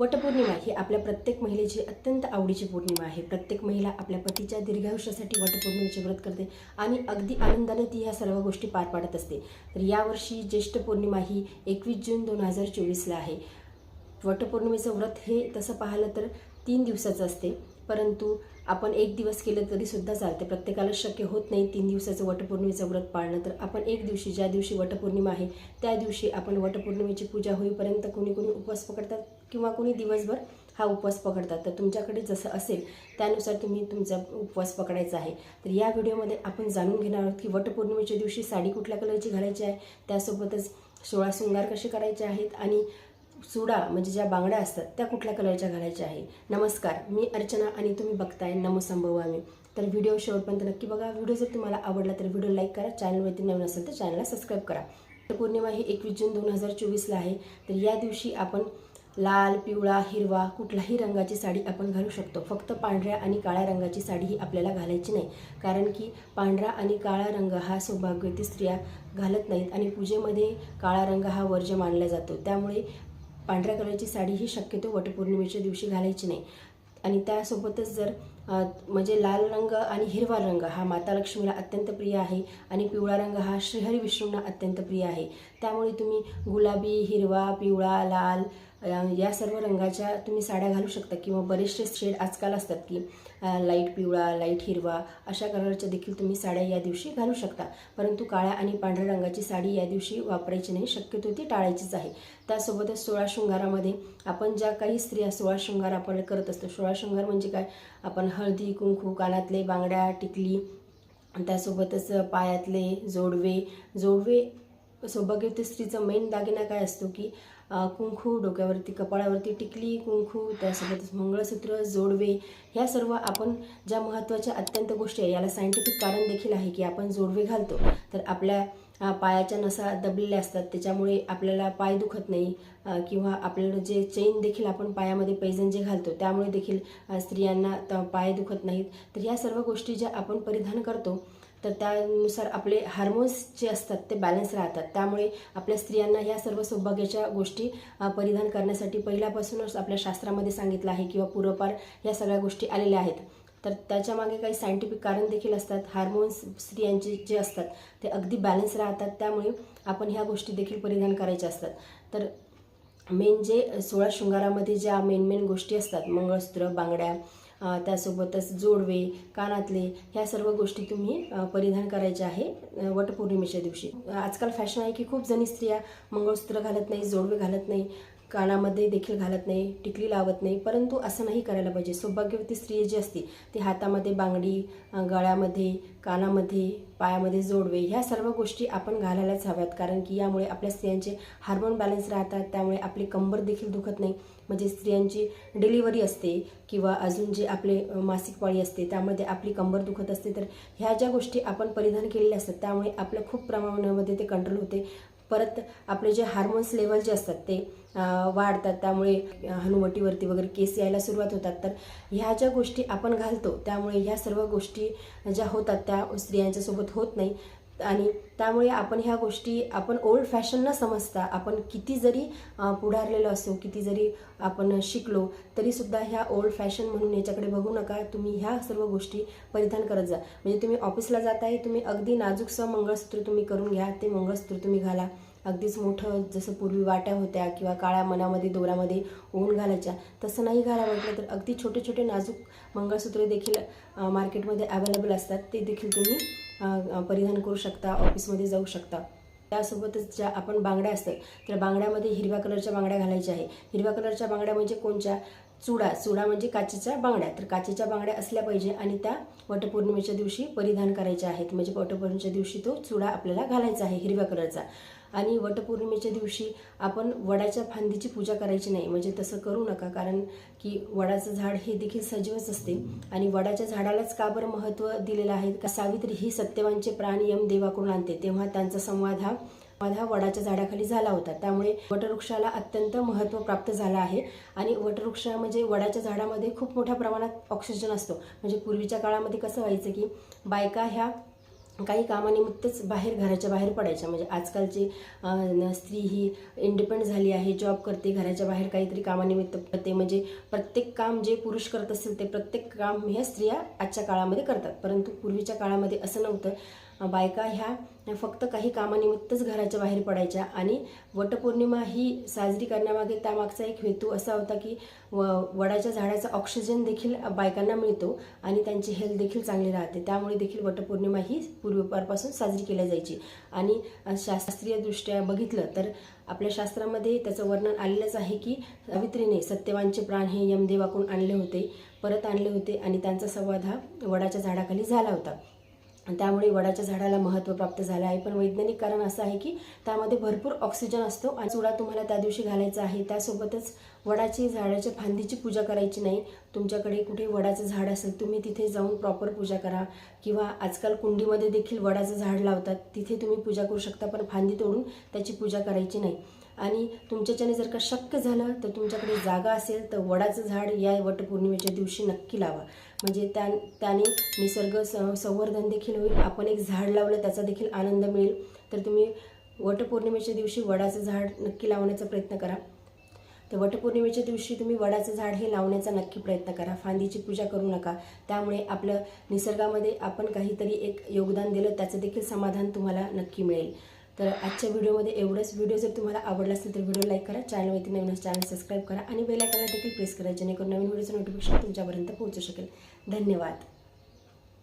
वटपौर्णिमा ही आपल्या प्रत्येक महिलेची अत्यंत आवडीची पौर्णिमा आहे. प्रत्येक महिला आपल्या पतीच्या दीर्घायुष्यासाठी वटपौर्णिमेचे व्रत करते आणि अगदी आनंदाने ती ह्या सर्व गोष्टी पार पाडत असते. तर यावर्षी ज्येष्ठ पौर्णिमा ही एकवीस जून दोन हजार चोवीसला आहे. वटपौर्णिमेचं व्रत हे तसं पाहिलं तर तीन दिवसाचं असते. परंतु आपण एक दिवस केलं तरी सुद्धा चालते. प्रत्येकाला शक्य होत नाही तीन दिवसाचं वटपौर्णिमेचं व्रत पाळणं. तर आपण एक दिवशी ज्या दिवशी वटपौर्णिमा आहे त्या दिवशी आपण वटपौर्णिमेची पूजा होईपर्यंत कोणी कोणी उपवास पकडतात किंवा कोणी दिवसभर हा उपवास पकडतात. तर तुमच्याकडे जसं असेल त्यानुसार तुम्ही तुमचा उपवास पकडायचा आहे. तर या व्हिडिओमध्ये आपण जाणून घेणार आहोत की वटपौर्णिमेच्या दिवशी साडी कुठल्या कलरची घालायची आहे? त्यासोबतच सोळा शृंगार कसे करायचे आहेत? आणि चुडा म्हणजे ज्या बांगड्या असतात त्या कुठल्या कलरच्या घालायच्या आहे नमस्कार मी अर्चना आणि तुम्ही बघताय नमो आम्ही. तर व्हिडिओ शेवटपर्यंत नक्की बघा. व्हिडिओ जर तुम्हाला आवडला तर व्हिडिओ लाईक करा. चॅनलवरती नवीन असेल तर चॅनलला सबस्क्राईब करा. तर पौर्णिमा ही एकवीस जून दोन हजार चोवीसला आहे. तर या दिवशी आपण लाल पिवळा हिरवा कुठलाही रंगाची साडी आपण घालू शकतो. फक्त पांढऱ्या आणि काळ्या रंगाची साडी ही आपल्याला घालायची नाही. कारण की पांढरा आणि काळा रंग हा सौभाग्यवती स्त्रिया घालत नाहीत आणि पूजेमध्ये काळा रंग हा वर्ज्य मानला जातो. त्यामुळे पांढऱ्या कलरची साडी ही शक्यतो वटपौर्णिमेच्या दिवशी घालायची नाही. आणि त्यासोबतच जर म्हणजे लाल रंग आणि हिरवा रंग हा माता लक्ष्मीला अत्यंत प्रिय आहे आणि पिवळा रंग हा श्रीहरी विष्णूंना अत्यंत प्रिय आहे. त्यामुळे तुम्ही गुलाबी हिरवा पिवळा लाल या सर्व रंगाच्या तुम्ही साड्या घालू शकता किंवा बरेचसे शेड आजकाल असतात की लाइट पिवळा लाइट हिरवा अशा कलरच्या देखील तुम्ही साड्या या दिवशी घालू शकता. परंतु काळ्या आणि पांढऱ्या रंगाची साडी या दिवशी वापरायची नाही शक्यतो ती टाळायचीच आहे. त्यासोबतच सोळा शृंगारामध्ये आपण ज्या काही स्त्रिया सोळा शृंगार आपण करत असतो सोळा शृंगार म्हणजे काय? आपण हळदी कुंकू कानातले बांगड्या टिकली त्यासोबतच पायातले जोडवे. जोडवे सौभाग्यवती स्त्रीचा मेन दागिना काय असतो की कुंकू डोक्यावरती कपाळावरती टिकली कुंकू त्यासोबतच मंगळसूत्र जोडवे ह्या सर्व आपण ज्या महत्त्वाच्या अत्यंत गोष्टी आहे याला सायंटिफिक कारण देखील आहे की आपण जोडवे घालतो. तर आपल्या पायाच्या नसा दबलेल्या असतात त्याच्यामुळे आपल्याला पाय दुखत नाही किंवा आपल्याला जे चेन देखील आपण पायामध्ये पैजन जे घालतो त्यामुळे देखील स्त्रियांना त- पाय दुखत नाहीत. तर ह्या सर्व गोष्टी ज्या आपण परिधान करतो तर त्यानुसार आपले हार्मोन्स जे असतात ते बॅलन्स राहतात. त्यामुळे आपल्या स्त्रियांना ह्या सर्व सौभाग्याच्या गोष्टी परिधान करण्यासाठी पहिल्यापासूनच आपल्या शास्त्रामध्ये सांगितलं आहे किंवा पूर्वपार या सगळ्या गोष्टी आलेल्या आहेत. तर त्याच्यामागे काही सायंटिफिक कारण देखील असतात. हार्मोन्स स्त्रियांचे जे असतात ते अगदी बॅलन्स राहतात. त्यामुळे आपण ह्या गोष्टी देखील परिधान करायच्या असतात. तर मेन जे सोळा शृंगारामध्ये ज्या मेन मेन गोष्टी असतात मंगळसूत्र बांगड्या त्यासोबतच जोडवे कानातले ह्या सर्व गोष्टी तुम्ही परिधान करायच्या आहे वटपौर्णिमेच्या दिवशी. आजकाल फॅशन आहे की खूप जणी स्त्रिया मंगळसूत्र घालत नाही जोडवे घालत नाही. कानामध्ये देखील घालत नाही टिकली लावत नाही परंतु असं नाही करायला पाहिजे. सौभाग्यवती स्त्री जी असते ती हातामध्ये बांगडी गळ्यामध्ये कानामध्ये पायामध्ये जोडवे ह्या सर्व गोष्टी आपण घालायलाच हव्यात. कारण की यामुळे आपल्या स्त्रियांचे हार्मोन बॅलन्स राहतात त्यामुळे आपली कंबर देखील दुखत नाही. म्हणजे स्त्रियांची डिलिव्हरी असते किंवा अजून जे आपले मासिक पाळी असते त्यामध्ये आपली कंबर दुखत असते. तर ह्या ज्या गोष्टी आपण परिधान केलेल्या असतात त्यामुळे आपलं खूप प्रमाणामध्ये ते कंट्रोल होते. परत आपले जे हार्मोन्स लेवल जे असतात ते वाढतात. त्यामुळे हनुवटीवरती वगैरे केस यायला सुरुवात होतात. तर ह्या ज्या गोष्टी आपण घालतो त्यामुळे ह्या सर्व गोष्टी ज्या होतात त्या स्त्रियांच्यासोबत होत नाही. आणि त्यामुळे आपण ह्या गोष्टी आपण ओल्ड फॅशन न समजता आपण किती जरी पुढारलेलो असो किती जरी आपण शिकलो तरीसुद्धा ह्या ओल्ड फॅशन म्हणून याच्याकडे बघू नका. तुम्ही ह्या सर्व गोष्टी परिधान करत जा. म्हणजे तुम्ही ऑफिसला जाताय तुम्ही अगदी नाजूकसं मंगळसूत्र तुम्ही करून घ्या ते मंगळसूत्र तुम्ही घाला. अगदीच मोठं जसं पूर्वी वाट्या होत्या किंवा काळ्या मनामध्ये दोऱ्यामध्ये ओढून घालायच्या तसं नाही घाला म्हटलं तर अगदी छोटे छोटे नाजूक मंगळसूत्रे देखील मार्केटमध्ये अवेलेबल असतात. ते देखील तुम्ही परिधान करू शकता ऑफिसमध्ये जाऊ शकता. त्यासोबतच ज्या आपण बांगड्या असतात तर बांगड्यामध्ये हिरव्या कलरच्या बांगड्या घालायच्या आहे हिरव्या कलरच्या बांगड्या म्हणजे कोणच्या? चुडा. चुडा म्हणजे काचेच्या बांगड्या. तर काचेच्या बांगड्या असल्या पाहिजे आणि त्या वटपौर्णिमेच्या दिवशी परिधान करायच्या आहेत. म्हणजे वटपौर्णिमेच्या दिवशी तो चुडा आपल्याला घालायचा आहे हिरव्या कलरचा. आणि वटपौर्णिमेच्या दिवशी आपण वडाच्या फांदीची पूजा करायची नाही. म्हणजे तसं करू नका कारण की वडाचं झाड हे देखील सजीवच असते. आणि वडाच्या झाडालाच का बरं महत्त्व दिलेलं आहे? का सावित्री ही सत्यवांचे प्राण यम देवाकडून आणते? तेव्हा त्यांचा संवाद हा हा वडाच्या झाडाखाली झाला होता. त्यामुळे वटवृक्षाला अत्यंत महत्त्व प्राप्त झालं आहे. आणि वटवृक्ष म्हणजे वडाच्या झाडामध्ये खूप मोठ्या प्रमाणात ऑक्सिजन असतो. म्हणजे पूर्वीच्या काळामध्ये कसं व्हायचं की बायका ह्या काही कामानिमित्तच बाहेर घराच्या बाहेर पडायच्या. म्हणजे आजकालची न- स्त्री ही इंडिपेंडंट झाली आहे जॉब करते घराच्या बाहेर काहीतरी कामानिमित्त करते म्हणजे प्रत्येक काम जे पुरुष करत असतील ते प्रत्येक काम ह्या स्त्रिया आजच्या काळामध्ये करतात. परंतु पूर्वीच्या काळामध्ये असं नव्हतं. बायका ह्या फक्त काही कामानिमित्तच घराच्या बाहेर पडायच्या आणि वटपौर्णिमा ही साजरी करण्यामागे त्यामागचा एक हेतू असा होता की व वडाच्या झाडाचा ऑक्सिजन देखील बायकांना मिळतो आणि त्यांची हेल्थ देखील चांगली राहते. त्यामुळे देखील वटपौर्णिमा ही पूर्वीपारपासून साजरी केली जायची. आणि शास्त्रीयदृष्ट्या बघितलं तर आपल्या शास्त्रामध्ये त्याचं वर्णन आलेलंच आहे की सावित्रीने सत्यवानचे प्राण हे यमदेवाकडून आणले होते परत आणले होते आणि त्यांचा संवाद हा वडाच्या झाडाखाली झाला होता. त्यामुळे वडाच्या झाडाला महत्त्व प्राप्त झालं आहे. पण वैज्ञानिक कारण असं आहे की त्यामध्ये भरपूर ऑक्सिजन असतो आणि चुडा तुम्हाला त्या दिवशी घालायचा आहे. त्यासोबतच वडाची झाडाच्या फांदीची पूजा करायची नाही. तुमच्याकडे कुठे वडाचं झाड असेल तुम्ही तिथे जाऊन प्रॉपर पूजा करा. किंवा आजकाल कुंडीमध्ये देखील वडाचं झाड लावतात. तिथे तुम्ही पूजा करू शकता पण फांदी तोडून त्याची पूजा करायची नाही. आणि तुमच्याच्याने जर का शक्य झालं तर तुमच्याकडे जागा असेल तर वडाचं झाड या वटपौर्णिमेच्या दिवशी नक्की लावा. म्हणजे त्या त्याने निसर्ग स- संवर्धन देखील होईल. आपण एक झाड लावलं त्याचा देखील आनंद मिळेल. तर तुम्ही वटपौर्णिमेच्या दिवशी वडाचं झाड नक्की लावण्याचा प्रयत्न करा. तर वटपौर्णिमेच्या दिवशी तुम्ही वडाचं झाड हे लावण्याचा नक्की प्रयत्न करा. फांदीची पूजा करू नका. त्यामुळे आपलं निसर्गामध्ये आपण काहीतरी एक योगदान दिलं त्याचं देखील समाधान तुम्हाला नक्की मिळेल. तर आजच्या व्हिडिओमध्ये एवढंच. व्हिडिओ जर तुम्हाला आवडला असेल तर व्हिडिओ लाईक करा चॅनलवरती नवीन चॅनल सबस्क्राईब करा आणि बेल देखील प्रेस करा जेणेकरून नवीन व्हिडिओचं नोटिफिकेशन तुमच्यापर्यंत पोहोचू शकेल. धन्यवाद.